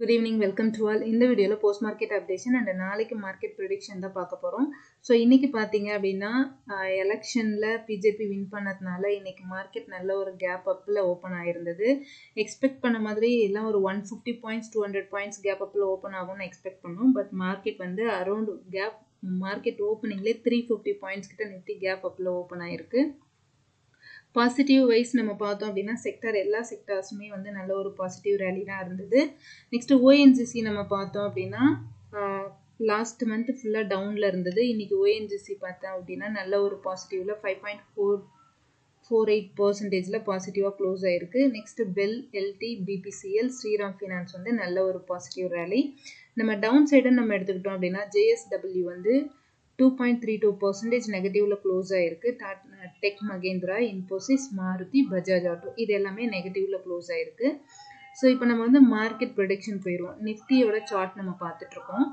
Good evening welcome to all இந்த வீடியோவில் post market updation and நாளைக்கு மார்க்கெட் ப்ரொடிக்ஷன் தான் பார்க்க போகிறோம் ஸோ இன்றைக்கி பார்த்தீங்க அப்படின்னா எலெக்ஷனில் பிஜேபி வின் பண்ணதுனால இன்றைக்கி மார்க்கெட் நல்ல ஒரு கேப் அப்பில் ஓப்பன் ஆகிருந்தது எக்ஸ்பெக்ட் பண்ண மாதிரி எல்லாம் ஒரு one fifty points two hundred points gap அப்பில் ஓப்பன் ஆகும்னு எக்ஸ்பெக்ட் பண்ணோம். பட் மார்க்கெட் வந்து அரௌண்ட் கேப் மார்க்கெட் ஓப்பனிங்லேயே த்ரீ ஃபிஃப்டி பாயிண்ட்ஸ் கிட்ட நிஃப்டி கேப் அப்பில் ஓப்பன் ஆகிருக்கு பாசிட்டிவ் வைஸ் நம்ம பார்த்தோம் அப்படின்னா செக்டர் எல்லா செக்டர்ஸுமே வந்து நல்ல ஒரு பாசிட்டிவ் ரேலி தான் இருந்தது. நெக்ஸ்ட் ஓஎன்ஜிசி நம்ம பார்த்தோம் அப்படின்னா லாஸ்ட் மந்த் ஃபுல்லாக டவுனில் இருந்தது. இன்றைக்கி ஓஎன்ஜிசி பார்த்தோம் அப்படின்னா நல்ல ஒரு பாசிட்டிவில் five point four four eight பர்சன்டேஜில் பாசிட்டிவாக க்ளோஸ் ஆகிருக்கு next BEL LT BPCL Shriram Finance வந்து நல்ல ஒரு பாசிட்டிவ் ரேலி நம்ம டவுன் சைடை நம்ம எடுத்துக்கிட்டோம் அப்படின்னா ஜேஎஸ்டபிள்யூ வந்து two point three two percentage நெகட்டிவில் close ஆகிருக்கு டாட் டெக் மகேந்திரா இன்ஃபோசிஸ் மாருதி பஜாஜ் ஆட்டோ இது எல்லாமே நெகட்டிவில் க்ளோஸ் ஆகிருக்கு ஸோ இப்போ நம்ம வந்து மார்க்கெட் ப்ரொடிக்ஷன் போயிடுவோம். நிஃப்டியோட சார்ட் நம்ம பார்த்துட்ருக்கோம்.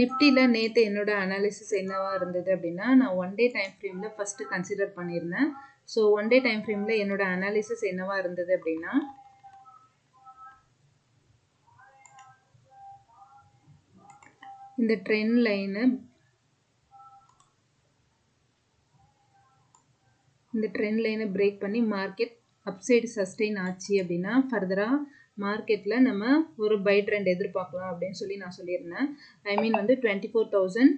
நிஃப்டியில் நேற்று என்னோட அனாலிசிஸ் என்னவாக இருந்தது அப்படின்னா நான் ஒன் டே டைம் ஃப்ரேமில் ஃபஸ்ட்டு கன்சிடர் பண்ணியிருந்தேன். ஸோ ஒன் டே டைம் ஃப்ரேமில் என்னோட அனாலிசிஸ் என்னவாக இருந்தது அப்படின்னா இந்த ட்ரெண்ட் லைனு இந்த ட்ரெண்ட் லைனை பிரேக் பண்ணி மார்க்கெட் அப்சைடு சஸ்டெயின் ஆச்சு அப்படின்னா ஃபர்தராக மார்க்கெட்டில் நம்ம ஒரு பை ட்ரெண்ட் எதிர்பார்க்கலாம் அப்படின்னு சொல்லி நான் சொல்லியிருந்தேன். ஐ மீன் வந்து twenty four thousand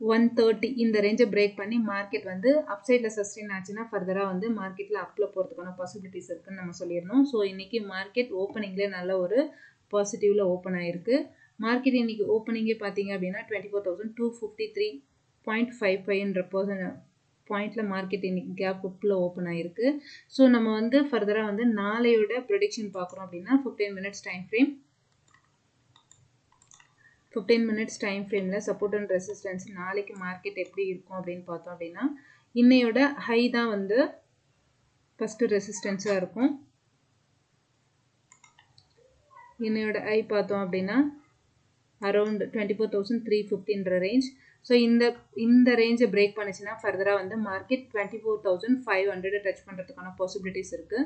one thirty இந்த ரேஞ்சை பிரேக் பண்ணி மார்க்கெட் வந்து அப்சைடில் சஸ்டெயின் ஆச்சுன்னா ஃபர்தராக வந்து மார்க்கெட்டில் அப்பில் போகிறதுக்கான பாசிபிலிட்டிஸ் இருக்குதுன்னு நம்ம சொல்லிடணும் ஸோ இன்றைக்கி மார்க்கெட் ஓப்பனிங்லேயே நல்ல ஒரு பாசிட்டிவில் ஓப்பன் ஆகிருக்கு மார்க்கெட் இன்றைக்கி ஓப்பனிங்கே பார்த்தீங்க அப்படின்னா twenty four thousand two fifty three point five ஃபைவ்ன்ற percent பாயிண்டில் மார்க்கெட் இன்னைக்கு கேப் உப்பில் ஓப்பன் ஆகிருக்கு ஸோ நம்ம வந்து ஃபர்தராக வந்து நாளையோட ப்ரொடிக்ஷன் பார்க்குறோம் அப்படின்னா fifteen minutes time frame fifteen minutes time ஃப்ரேமில் சப்போர்ட் அண்ட் ரெசிஸ்டன்ஸ் நாளைக்கு மார்க்கெட் எப்படி இருக்கும் அப்படின்னு பார்த்தோம் அப்படின்னா இன்னையோட ஹை தான் வந்து ஃபஸ்ட்டு ரெசிஸ்டன்ஸாக இருக்கும். இன்னையோட ஹை பார்த்தோம் அப்படின்னா around twenty four thousand three ஃபிஃப்டின்ற range so இந்த இந்த ரேஞ்சை பிரேக் பண்ணிச்சுன்னா ஃபர்தராக வந்து market twenty four thousand five hundred touch பண்ணுறதுக்கான பாசிபிலிட்டிஸ் இருக்குது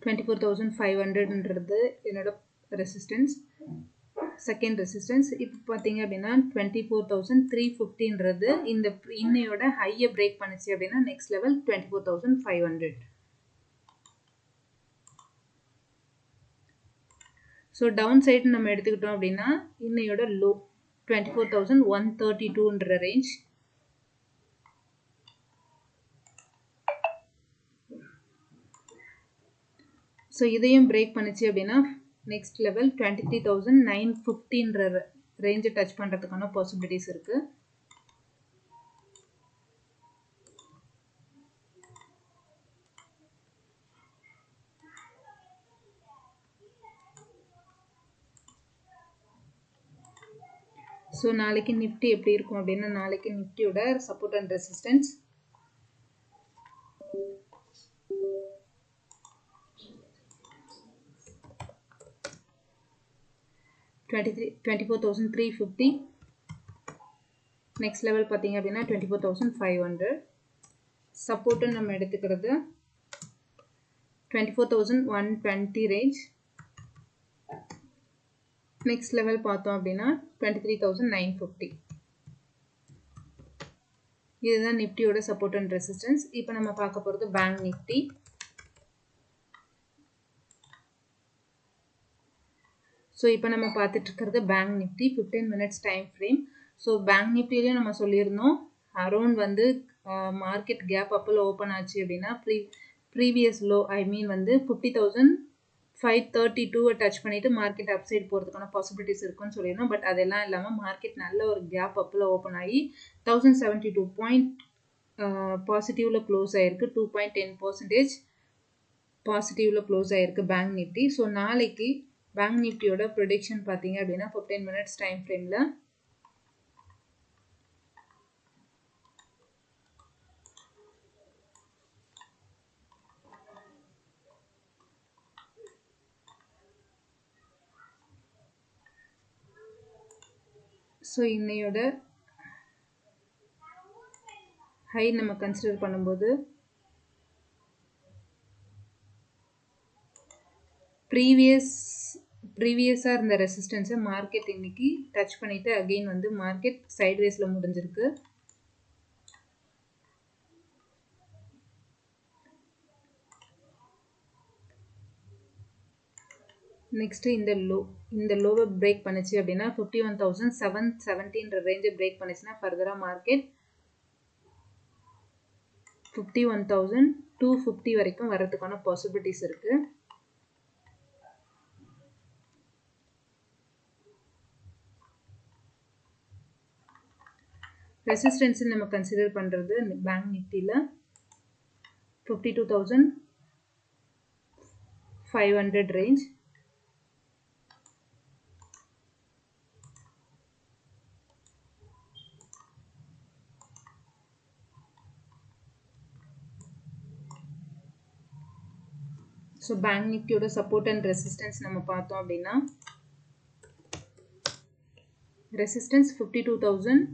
டுவெண்ட்டி ஃபோர் தௌசண்ட் ஃபைவ் ஹண்ட்ரட்ன்றது என்னோட ரெசிஸ்டன்ஸ் செகண்ட் ரெசிஸ்டன்ஸ் இப்போ பார்த்தீங்க அப்படின்னா டுவெண்ட்டி ஃபோர் தௌசண்ட் த்ரீ ஃபிஃப்டின்றது இந்த இன்னையோட ஹையை பிரேக் பண்ணிச்சு அப்படின்னா next level twenty four thousand five hundred so downside நம்ம எடுத்துக்கிட்டோம் அப்படின்னா இன்னையோட low twenty four thousand one thirty டூன்ற range so இதையும் பிரேக் பண்ணிச்சு அப்படின்னா next level twenty three thousand nine ஃபிஃப்டின்ற ரேஞ்சை டச் பண்ணுறதுக்கான பாசிபிலிட்டிஸ் இருக்குது ஸோ நாளைக்கு நிஃப்டி எப்படி இருக்கும் அப்படின்னா நாளைக்கு நிஃப்டியோட support and resistance twenty three twenty four thousand three fifty next level பார்த்தீங்க அப்படின்னா twenty four thousand five hundred சப்போர்ட்டுன்னு நம்ம எடுத்துக்கிறது twenty four thousand one twenty range next level பார்த்தோம் அப்படின்னா twenty three thousand nine fifty இதுதான் நிஃப்டியோட சப்போர்ட் அண்ட் ரெசிஸ்டன்ஸ் இப்போ நம்ம பார்க்க போகிறது பேங்க் நிஃப்டி ஸோ இப்போ நம்ம பார்த்துட்டு இருக்கிறது bank Nifty fifteen minutes time frame so bank நிஃப்டிலையும் நம்ம சொல்லியிருந்தோம் அரௌண்ட் வந்து மார்க்கெட் கேப் அப்பில் ஓப்பன் ஆச்சு அப்படின்னா pre previous low I mean வந்து ஃபிஃப்டி தௌசண்ட் ஃபைவ் தேர்ட்டி டூவை டச் பண்ணிவிட்டு மார்க்கெட் அப் சைடு போகிறதுக்கான பாசிபிலிட்டிஸ் இருக்குன்னு சொல்லியிருந்தோம். பட் அதெல்லாம் இல்லாமல் மார்க்கெட் நல்ல ஒரு கேப் அப்பில் ஓப்பன் ஆகி தௌசண்ட் செவன்ட்டி டூ பாயிண்ட் பாசிட்டிவில் க்ளோஸ் ஆகிருக்கு டூ பாயிண்ட் டென் பர்சன்டேஜ் பாசிட்டிவில் க்ளோஸ் ஆகிருக்கு பேங்க் நிஃப்டி ஸோ நாளைக்கு பேங்க் நிஃப்டியோட ப்ரொடிக்ஷன் பார்த்தீங்க அப்படின்னா ஃபிஃப்டீன் மினிட்ஸ் டைம் ஃப்ரேமில் ஸோ இன்னையோட ஹை நம்ம கன்சிடர் பண்ணும்போது ப்ரீவியஸ் ப்ரீவியஸாக இருந்த ரெசிஸ்டன்ஸை மார்க்கெட் இன்னைக்கு டச் பண்ணிவிட்டு அகெயின் வந்து மார்க்கெட் சைட்வேஸில் முடிஞ்சிருக்கு. நெக்ஸ்ட்டு இந்த லோ இந்த லோவை பிரேக் பண்ணுச்சு அப்படின்னா ஃபிஃப்டி ஒன் தௌசண்ட் செவன் செவன்டீன்ற ரேஞ்சை பிரேக் பண்ணுச்சுன்னா ஃபர்தராக market fifty one thousand two fifty வரைக்கும் வர்றதுக்கான பாசிபிலிட்டிஸ் இருக்குது ரெசிஸ்டன்ஸ் நம்ம கன்சிடர் பண்ணுறது பேங்க் நிஃப்டியில் fifty two thousand five hundred range so bank நிஃப்டியோட சப்போர்ட் அண்ட் ரெசிஸ்டன்ஸ் நம்ம பார்த்தோம் அப்படின்னா resistance fifty two thousand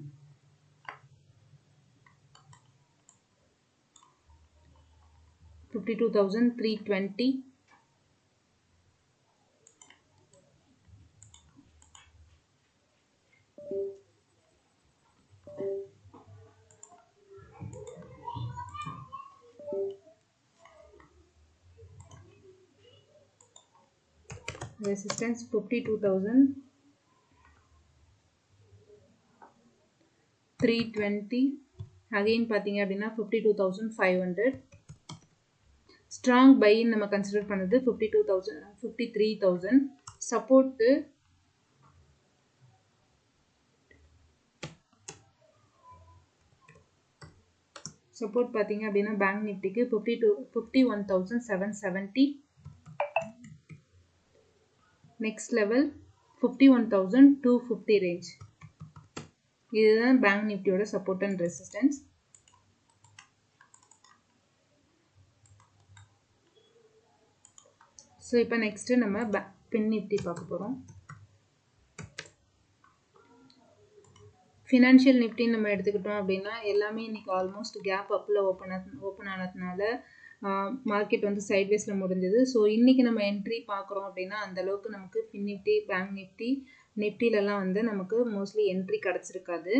fifty two thousand three twenty resistance 52000 320 again பார்த்தீங்க அப்படின்னா 52500 ஸ்ட்ராங் பை நம்ம கன்சிடர் பண்ணது fifty two thousand fifty three thousand support support பார்த்தீங்க அப்படின்னா bank நிஃப்டிக்கு fifty two fifty one thousand seven seventy next level fifty one thousand two fifty range இதுதான் bank நிஃப்டியோட support and resistance so இப்போ next நம்ம பின் Nifty பார்க்க போகிறோம் financial நிஃப்டின்னு நம்ம எடுத்துக்கிட்டோம் அப்படின்னா எல்லாமே இன்றைக்கி ஆல்மோஸ்ட் கேப் அப்பில் ஓப்பன் ஓப்பன் ஆனதுனால மார்க்கெட் வந்து சைட்வேஸில் முடிஞ்சது. ஸோ இன்றைக்கி நம்ம என்ட்ரி பார்க்குறோம் அப்படின்னா அந்தளவுக்கு நமக்கு ஃபின் நிஃப்டி பேங்க் நிஃப்டி நிஃப்டிலலாம் வந்து நமக்கு mostly entry கிடச்சிருக்காது.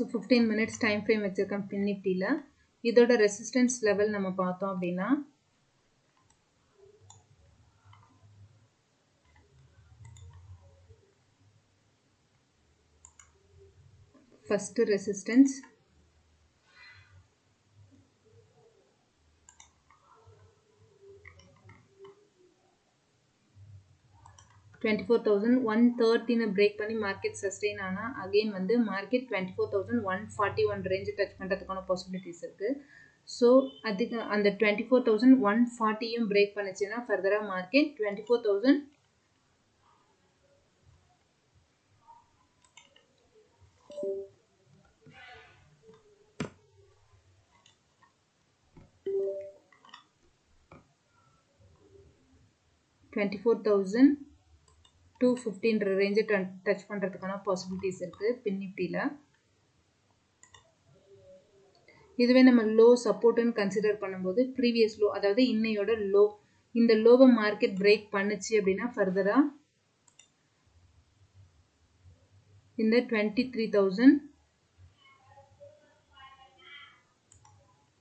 So fifteen minutes time frame வச்சுருக்கேன் பின் நிஃப்டியில் இதோட ரெசிஸ்டன்ஸ் லெவல் நம்ம பார்த்தோம் அப்படின்னா first resistance twenty four thousand one தேர்ட்டின்னு break பண்ணி மார்க்கெட் சஸ்டெயின் ஆனால் அகெயின் வந்து market twenty four thousand one forty one range touch பண்ணுறதுக்கான பாசிபிலிட்டிஸ் இருக்குது ஸோ அதுக்கு அந்த டுவெண்ட்டி ஃபோர் தௌசண்ட் ஒன் ஃபார்ட்டியும் பிரேக் பண்ணுச்சுன்னா ஃபர்தராக market twenty four thousand twenty four thousand two ஃபிஃப்டின்ற ரேஞ்சை டச் பண்ணுறதுக்கான பாசிபிலிட்டிஸ் இருக்குது பின் நிஃப்டியில் இதுவே நம்ம லோ சப்போர்ட்டுன்னு கன்சிடர் பண்ணும்போது ப்ரீவியஸ் லோ அதாவது இன்னையோட லோ இந்த லோவை மார்க்கெட் பிரேக் பண்ணுச்சு அப்படின்னா ஃபர்தராக இந்த டுவெண்ட்டி த்ரீ தௌசண்ட்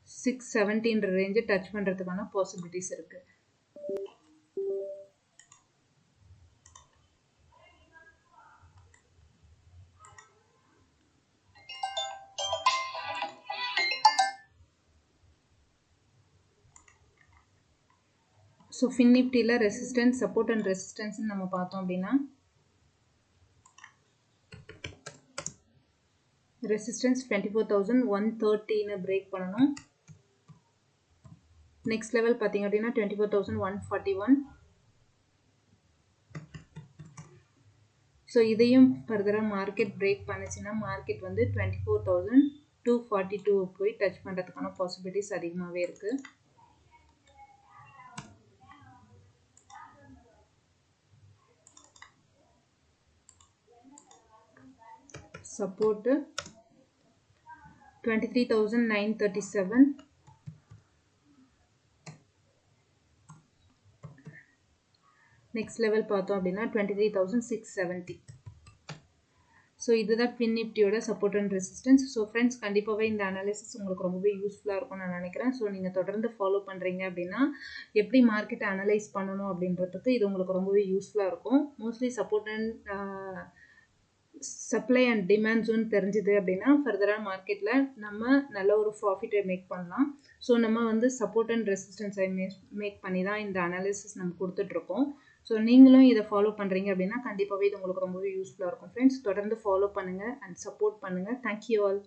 சிக்ஸ் செவன்டீன்ற ரேஞ்சை டச் பண்ணுறதுக்கான பாசிபிலிட்டிஸ் இருக்குது so Fin resistance support and ரெசிஸ்டன்ஸ்னு நம்ம பார்த்தோம் அப்படின்னா resistance twenty four thousand one தேர்ட்டின்னு break பண்ணணும். நெக்ஸ்ட் லெவல் பார்த்தீங்க அப்படின்னா twenty four thousand one forty one so இதையும் ஃபர்தராக மார்க்கெட் பிரேக் பண்ணுச்சுன்னா மார்க்கெட் வந்து twenty four thousand two forty two போய் டச் பண்ணுறதுக்கான பாசிபிலிட்டிஸ் அதிகமாகவே இருக்குது support twenty three thousand nine thirty seven next level பார்த்தோம் அப்படின்னா twenty three thousand six seventy so இதுதான் பின் நிஃப்டியோட support and resistance so friends கண்டிப்பாகவே இந்த அனாலிசிஸ் உங்களுக்கு ரொம்பவே யூஸ்ஃபுல்லாக இருக்கும்னு நான் நினைக்கிறேன். ஸோ நீங்கள் தொடர்ந்து ஃபாலோ பண்ணுறீங்க அப்படின்னா எப்படி மார்க்கெட்டை அனலைஸ் பண்ணணும் அப்படின்றதுக்கு இது உங்களுக்கு ரொம்பவே யூஸ்ஃபுல்லாக இருக்கும். Mostly support and supply and demand zone தெரிஞ்சுது அப்படின்னா ஃபர்தராக மார்க்கெட்டில் நம்ம நல்ல ஒரு ப்ராஃபிட்டை மேக் பண்ணலாம். ஸோ நம்ம வந்து சப்போர்ட் அண்ட் ரெசிஸ்டன்ஸை மேக் பண்ணி தான் இந்த அனாலிசிஸ் நம்ம கொடுத்துட்ருக்கோம். ஸோ நீங்களும் இதை ஃபாலோ பண்ணுறீங்க அப்படின்னா கண்டிப்பாகவே இது உங்களுக்கு ரொம்பவே யூஸ்ஃபுல்லாக இருக்கும். ஃப்ரெண்ட்ஸ் தொடர்ந்து ஃபாலோ பண்ணுங்கள் அண்ட் சப்போர்ட் பண்ணுங்கள் தேங்க்யூ ஆல்